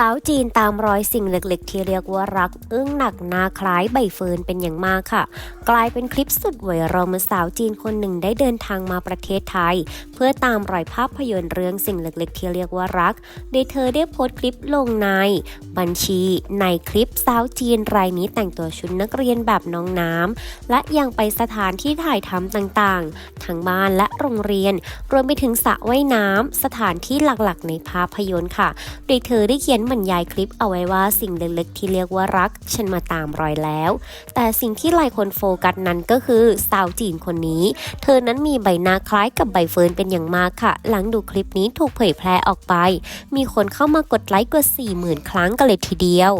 สาวจีนตามรอยสิ่งเล็กๆ ที่เรียกว่ารัก อึ้งหนักนาคล้ายใบเฟิร์นเป็นอย่างมากค่ะ กลายเป็นคลิปสุดไวรัลเมื่อสาวจีนคนหนึ่งได้เดินทางมาประเทศไทย เพื่อตามรอยภาพยนตร์เรื่องสิ่งเล็กๆ ที่เรียกว่ารัก โดยเธอได้โพสต์คลิปลงใน บัญชี ในคลิปสาวจีนรายนี้แต่งตัวชุดนักเรียนแบบน้องน้ำและยังไปสถานที่ถ่ายทำต่างๆ ทั้งบ้านและโรงเรียน รวมไปถึงสระว่ายน้ำสถานที่หลักๆ ในภาพยนตร์ค่ะ โดยเธอได้เขียนบรรยายคลิปเอาไว้ว่าสิ่งเล็กๆที่เรียกว่ารัก ฉันมาตามรอยแล้ว แต่สิ่งที่หลายคนโฟกัสนั้นก็คือสาวจีนคนนี้ เธอนั้นมีใบหน้าคล้ายกับใบเฟิร์นเป็นอย่างมากค่ะ หลังดูคลิปนี้ถูกเผยแพร่ออกไป มีคนเข้ามากดไลค์กว่า40,000 ครั้งกันเลยทีเดียว